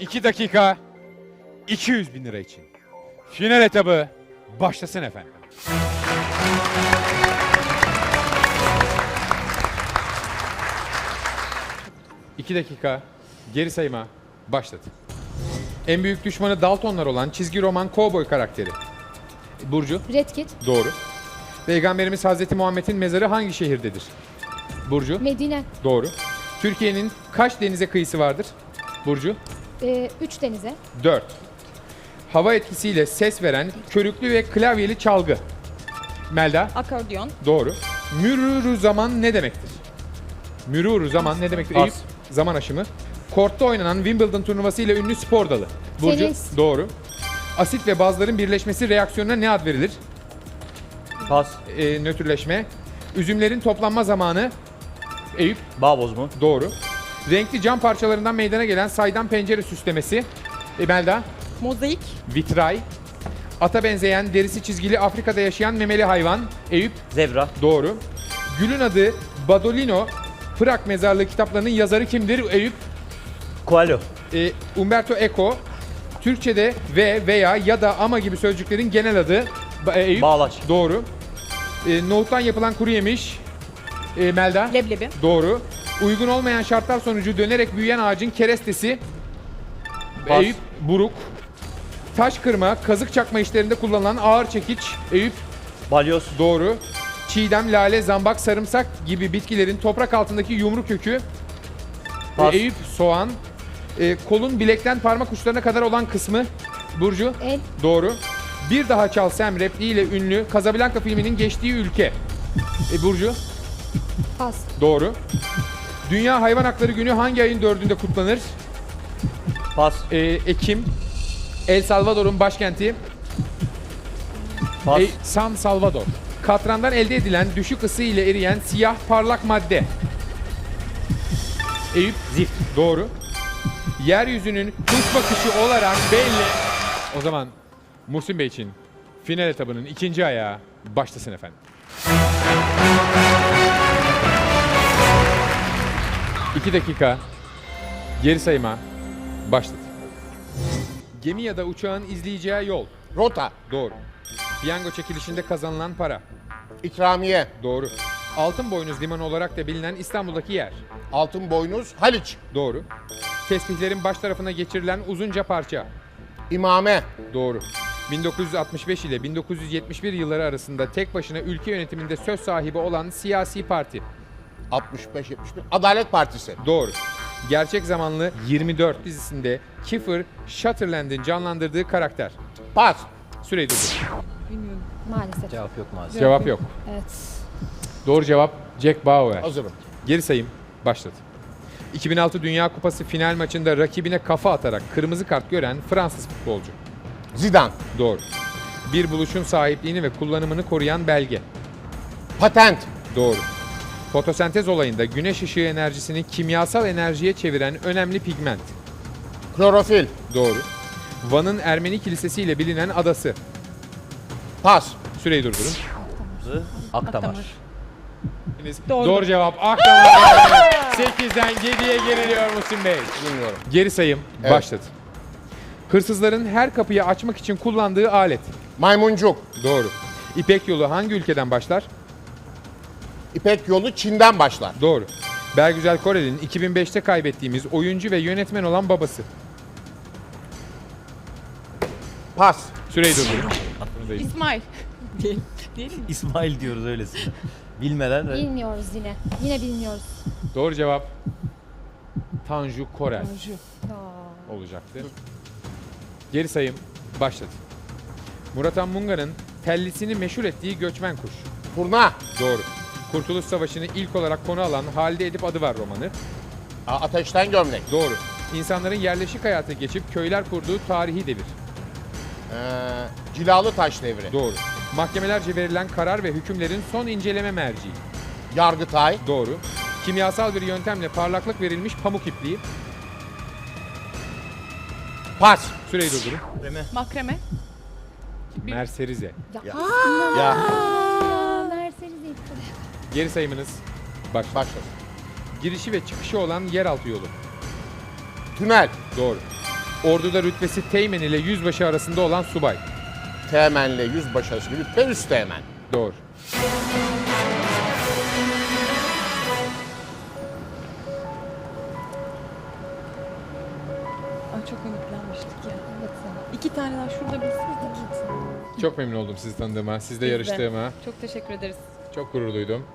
2 dakika 200 bin lira için. Final etabı başlasın efendim. İki dakika geri sayıma başladı. En büyük düşmanı Daltonlar olan çizgi roman Cowboy karakteri. Burcu Red Kit, doğru. Peygamberimiz Hazreti Muhammed'in mezarı hangi şehirdedir? Burcu Medine, doğru. Türkiye'nin kaç denize kıyısı vardır? Burcu e, Üç Denize, 4. Hava etkisiyle ses veren körüklü ve klavyeli çalgı. Melda Akordeon. doğru. Mürürü zaman ne demektir? Mürürü zaman ne demektir? Eyüp zaman aşımı. Kortta oynanan Wimbledon turnuvası ile ünlü spor dalı. Burcu Tenis. doğru. Asit ve bazların birleşmesi reaksiyonuna ne ad verilir? Pas. Ee, nötrleşme. Üzümlerin toplanma zamanı. Eyüp Bağ bozma. doğru. Renkli cam parçalarından meydana gelen saydam pencere süslemesi. E, Melda Mozaik. vitray. Ata benzeyen derisi çizgili Afrika'da yaşayan memeli hayvan. Eyüp Zebra. doğru. Gülün adı Badolino. Prag mezarlığı kitaplarının yazarı kimdir? Eyüp Koalo. e, Umberto Eco. Türkçe'de ve veya ya da ama gibi sözcüklerin genel adı. E, Eyüp Bağlaç. doğru. E, nohuttan yapılan kuru yemiş. E, Melda Leblebi. doğru. Uygun olmayan şartlar sonucu dönerek büyüyen ağacın kerestesi. Pas. Eyüp buruk. Taş kırma, kazık çakma işlerinde kullanılan ağır çekiç. Eyüp Balyoz. doğru. Çiğdem, lale, zambak, sarımsak gibi bitkilerin toprak altındaki yumru kökü. Pas. Eyüp soğan. E, kolun bilekten parmak uçlarına kadar olan kısmı. Burcu El, doğru. Bir daha çal Sam repliğiyle ünlü Casablanca filminin geçtiği ülke. E, Burcu Pas, doğru. Dünya Hayvan Hakları Günü hangi ayın dördünde kutlanır? Pas. E, Ekim. El Salvador'un başkenti. Pas. E, San Salvador. Katrandan elde edilen düşük ısı ile eriyen siyah parlak madde. Eyüp Zift. doğru. Yeryüzünün kuş bakışı olarak belli. O zaman Muhsin Bey için final etabının ikinci ayağı başlasın efendim. İki dakika geri sayıma başladı. Gemi ya da uçağın izleyeceği yol. Rota, Doğru. Piyango çekilişinde kazanılan para. ikramiye, Doğru. Altın Boynuz Limanı olarak da bilinen İstanbul'daki yer. altın boynuz, Haliç, Doğru. Tesbihlerin baş tarafına geçirilen uzunca parça. imame, Doğru. 1965 ile 1971 yılları arasında tek başına ülke yönetiminde söz sahibi olan siyasi parti. 65-71, Adalet Partisi, Doğru. Gerçek zamanlı 24 dizisinde Kiefer Sutherland'in canlandırdığı karakter. pas, Süreyi durdur. maalesef. Cevap yok maalesef. Cevap yok. Evet. Doğru cevap Jack Bauer. hazırım. Geri sayım başladı. 2006 Dünya Kupası final maçında rakibine kafa atarak kırmızı kart gören Fransız futbolcu. Zidane, Doğru. Bir buluşun sahipliğini ve kullanımını koruyan belge. patent, Doğru. Fotosentez olayında güneş ışığı enerjisini kimyasal enerjiye çeviren önemli pigment. klorofil, Doğru. Van'ın Ermeni kilisesi ile bilinen adası. pas, Süreyi durdurun. Akdamar. Doğru, Doğru. cevap Akdamar. 8'den 7'ye geriliyor Muhsin Bey. bilmiyorum. Geri sayım Evet. başladı. Hırsızların her kapıyı açmak için kullandığı alet. Maymuncuk, Doğru. İpek yolu hangi ülkeden başlar? İpek yolu Çin'den başlar. Doğru. Bergüzel Korel'in 2005'te kaybettiğimiz oyuncu ve yönetmen olan babası. Pas, Süreyi durdurun. İsmail. Değil. Değil mi? İsmail diyoruz öylesine. Bilmeden de. Bilmiyoruz yine. Yine bilmiyoruz. Doğru cevap Tanju Korel Aa, olacaktı. Geri sayım başladı. Murat Anmunga'nın tellisini meşhur ettiği göçmen kuş. turna, Doğru. Kurtuluş Savaşı'nı ilk olarak konu alan Halide Edip adı var romanı. A- ateşten gömlek, Doğru. İnsanların yerleşik hayata geçip köyler kurduğu tarihi devir. ee, cilalı taş devri, Doğru. Mahkemelerce verilen karar ve hükümlerin son inceleme merciği. Yargıtay, Doğru. Kimyasal bir yöntemle parlaklık verilmiş pamuk ipliği. pas, Süreyi durdurun. Makreme. Merserize. Ya. ya, Aa, Geri sayımınız baş. başlasın. Girişi ve çıkışı olan yeraltı yolu. Tünel, Doğru. Orduda rütbesi teğmen ile yüzbaşı arasında olan subay. Teğmenle yüzbaşı arası rütbe üst teğmen. Doğru. Ay çok ümitlenmiştik ya. Evet sana. İki tane daha şurada bilseydik. Çok memnun oldum sizi tanıdığıma, sizle Biz de. yarıştığıma. Çok teşekkür ederiz. Çok gurur duydum.